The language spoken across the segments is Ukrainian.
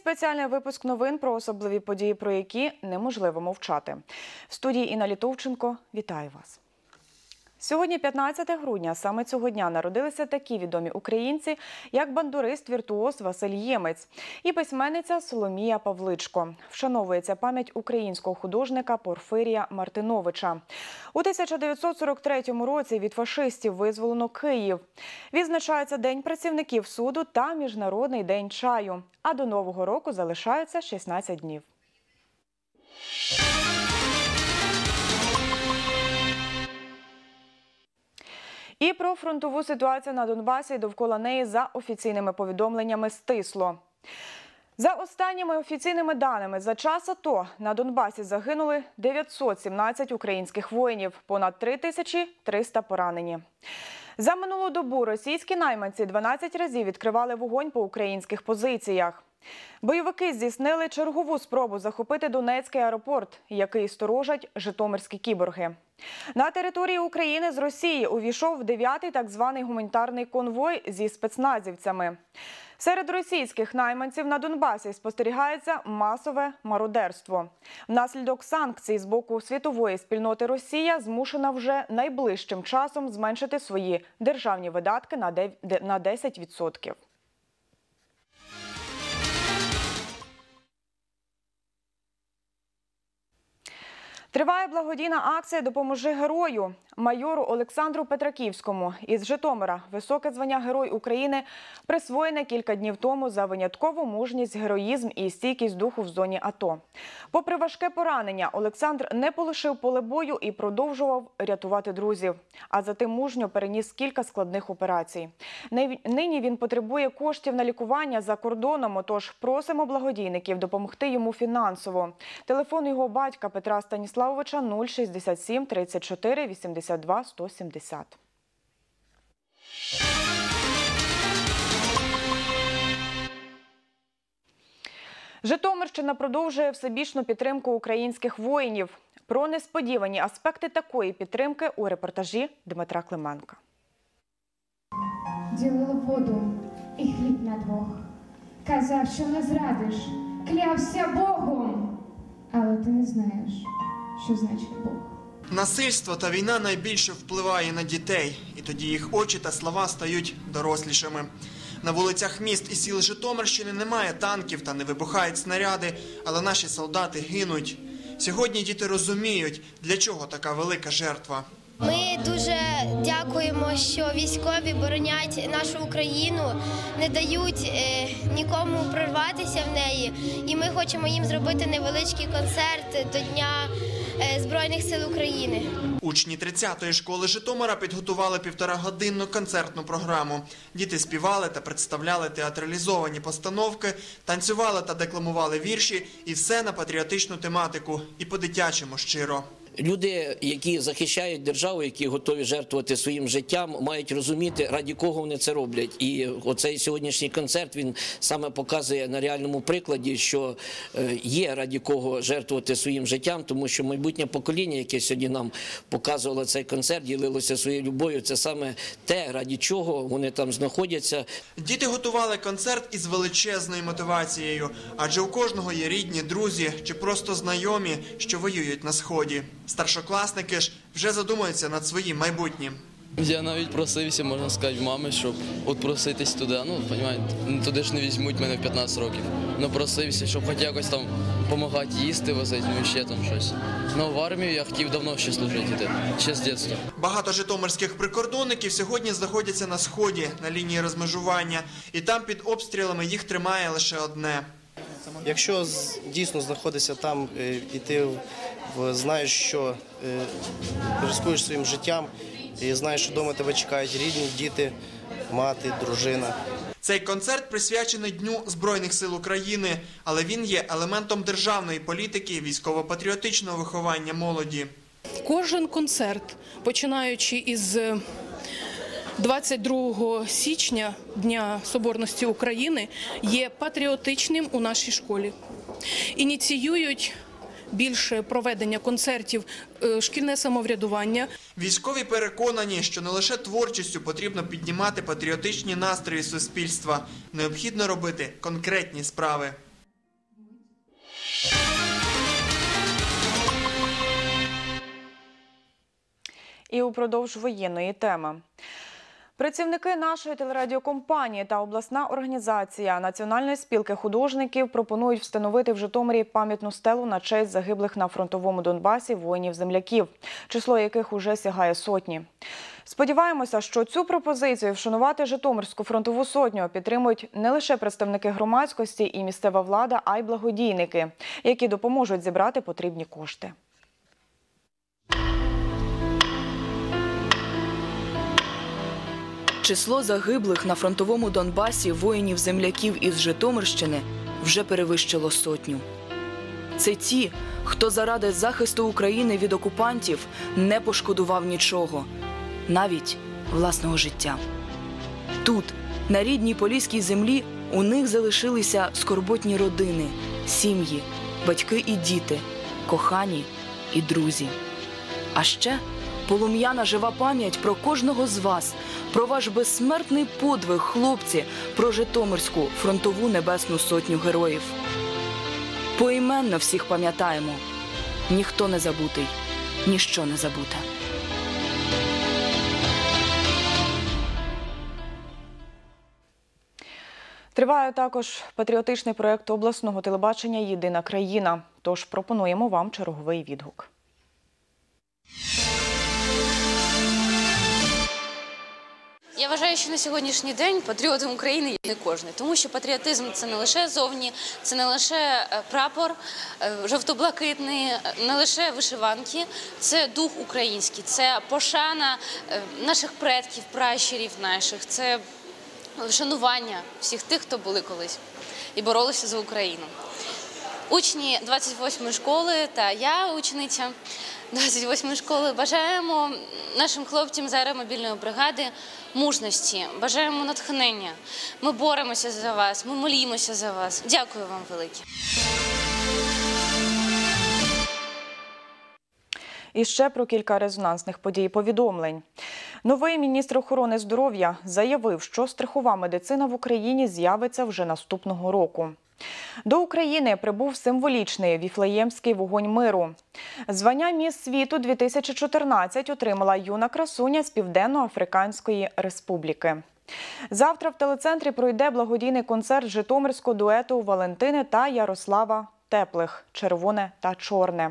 Спеціальний випуск новин про особливі події, про які неможливо мовчати. В студії Інна Літовченко вітаю вас. Сьогодні, 15 грудня, саме цього дня народилися такі відомі українці, як бандурист віртуоз Василь Ємець і письменниця Соломія Павличко. Вшановується пам'ять українського художника Порфирія Мартиновича. У 1943 році від фашистів визволено Київ. Відзначається День працівників суду та Міжнародний день чаю. А до нового року залишаються 16 днів. І про фронтову ситуацію на Донбасі довкола неї за офіційними повідомленнями стисло. За останніми офіційними даними, за час АТО на Донбасі загинули 917 українських воїнів, понад 3300 поранені. За минулу добу російські найманці 12 разів відкривали вогонь по українських позиціях. Бойовики здійснили чергову спробу захопити Донецький аеропорт, який сторожать житомирські кіборги. На території України з Росії увійшов дев'ятий так званий гуманітарний конвой зі спецназівцями. Серед російських найманців на Донбасі спостерігається масове мародерство. Внаслідок санкцій з боку світової спільноти Росія змушена вже найближчим часом зменшити свої державні видатки на 10%. Триває благодійна акція Допоможи герою майору Олександру Петраківському із Житомира. Високе звання Герой України присвоєне кілька днів тому за виняткову мужність, героїзм і стійкість духу в зоні АТО. Попри важке поранення, Олександр не полишив поле бою і продовжував рятувати друзів. А затим мужньо переніс кілька складних операцій. Нині він потребує коштів на лікування за кордоном. Отож просимо благодійників допомогти йому фінансово. Телефон його батька Петра Станіславовича 067 34 82 170. Житомирщина продовжує всебічну підтримку українських воїнів. Про несподівані аспекти такої підтримки у репортажі Дмитра Клименка. Ділили воду і хліб на двох. Казав, що не зрадиш, клявся Богом. Але ти не знаєш, що значить Бог. Насильство та війна найбільше впливає на дітей, і тоді їх очі та слова стають дорослішими. На вулицях міст і сіл Житомирщини немає танків та не вибухають снаряди, але наші солдати гинуть. Сьогодні діти розуміють, для чого така велика жертва. Ми дуже дякуємо, що військові боронять нашу Україну, не дають е, нікому прорватися в неї. І ми хочемо їм зробити невеличкий концерт до Дня е, Збройних сил України. Учні 30-ї школи Житомира підготували півторагодинну концертну програму. Діти співали та представляли театралізовані постановки, танцювали та декламували вірші, і все на патріотичну тематику, і по-дитячому щиро. Люди, які захищають державу, які готові жертвувати своїм життям, мають розуміти, раді кого вони це роблять. І оцей сьогоднішній концерт він саме показує на реальному прикладі, що е, є раді кого жертвувати своїм життям, тому що майбутнє покоління, яке сьогодні нам показувало цей концерт, ділилося своєю любов'ю. Це саме те, раді чого вони там знаходяться. Діти готували концерт із величезною мотивацією, адже у кожного є рідні, друзі чи просто знайомі, що воюють на сході. Старшокласники ж вже задумуються над своїм майбутнім. Я навіть просився, можна сказати, в мами, щоб от проситись туди. Ну, розумієте, туди ж не візьмуть мене в 15 років. Ну просився, щоб хоч якось там допомагати їсти, возити, ну ще там щось. Ну в армію я хотів давно ще служити, йти, ще з дитинства. Багато житомирських прикордонників сьогодні знаходяться на сході на лінії розмежування, і там під обстрілами їх тримає лише одне. Якщо дійсно знаходишся там е, і ти в- в- знаєш, що е, ризикуєш своїм життям, і знаєш, що вдома тебе чекають рідні, діти, мати, дружина. Цей концерт присвячений Дню Збройних сил України, але він є елементом державної політики військово-патріотичного виховання молоді. Кожен концерт, починаючи із е, 22 січня, Дня Соборності України, є патріотичним у нашій школі. Ініціюють більше проведення концертів е, шкільне самоврядування. Військові переконані, що не лише творчістю потрібно піднімати патріотичні настрої суспільства, необхідно робити конкретні справи. І упродовж воєнної теми. Працівники нашої телерадіокомпанії та обласна організація Національної спілки художників пропонують встановити в Житомирі пам'ятну стелу на честь загиблих на фронтовому Донбасі воїнів-земляків, число яких уже сягає сотні. Сподіваємося, що цю пропозицію вшанувати Житомирську фронтову сотню підтримують не лише представники громадськості і місцева влада, а й благодійники, які допоможуть зібрати потрібні кошти. Число загиблих на фронтовому Донбасі воїнів-земляків із Житомирщини вже перевищило сотню. Це ті, хто заради захисту України від окупантів не пошкодував нічого, навіть власного життя. Тут, на рідній поліській землі, у них залишилися скорботні родини, сім'ї, батьки і діти, кохані і друзі. А ще полум'яна жива пам'ять про кожного з вас, про ваш безсмертний подвиг, хлопці, про Житомирську фронтову небесну сотню героїв. Поіменно всіх пам'ятаємо. Ніхто не забутий, ніщо не забуте. Триває також патріотичний проєкт обласного телебачення Єдина країна. Тож пропонуємо вам черговий відгук. Я вважаю, що на сьогоднішній день патріотом України є не кожен, тому що патріотизм це не лише зовні, це не лише е, прапор е, жовто-блакитний, е, не лише вишиванки, це дух український, це пошана наших предків, пращурів наших, це вшанування всіх тих, хто були колись і боролися за Україну. Учні 28-ї школи та я, учениця 28-ї школи, бажаємо нашим хлопцям з аеромобільної бригади мужності, бажаємо натхнення. Ми боремося за вас, ми молімося за вас. Дякую вам велике. І ще про кілька резонансних подій повідомлень. Новий міністр охорони здоров'я заявив, що страхова медицина в Україні з'явиться вже наступного року. До України прибув символічний віфлеємський вогонь миру. Звання міс світу 2014 отримала юна красуня з Південно-Африканської Республіки. Завтра в телецентрі пройде благодійний концерт житомирського дуету Валентини та Ярослава Теплих Червоне та чорне.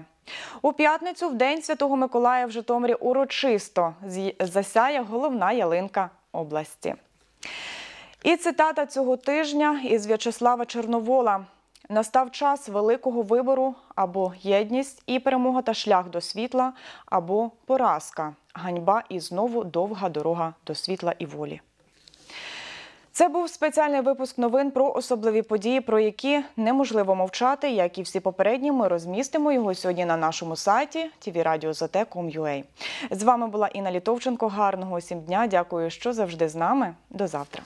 У п'ятницю в день Святого Миколая в Житомирі урочисто засяє головна ялинка області. І цитата цього тижня із В'ячеслава Чорновола. Настав час великого вибору або єдність і перемога та шлях до світла, або поразка, ганьба і знову довга дорога до світла і волі. Це був спеціальний випуск новин про особливі події, про які неможливо мовчати. Як і всі попередні, ми розмістимо його сьогодні на нашому сайті tvradio.zt.com.ua. З вами була Інна Літовченко. Гарного усім дня. Дякую, що завжди з нами. До завтра.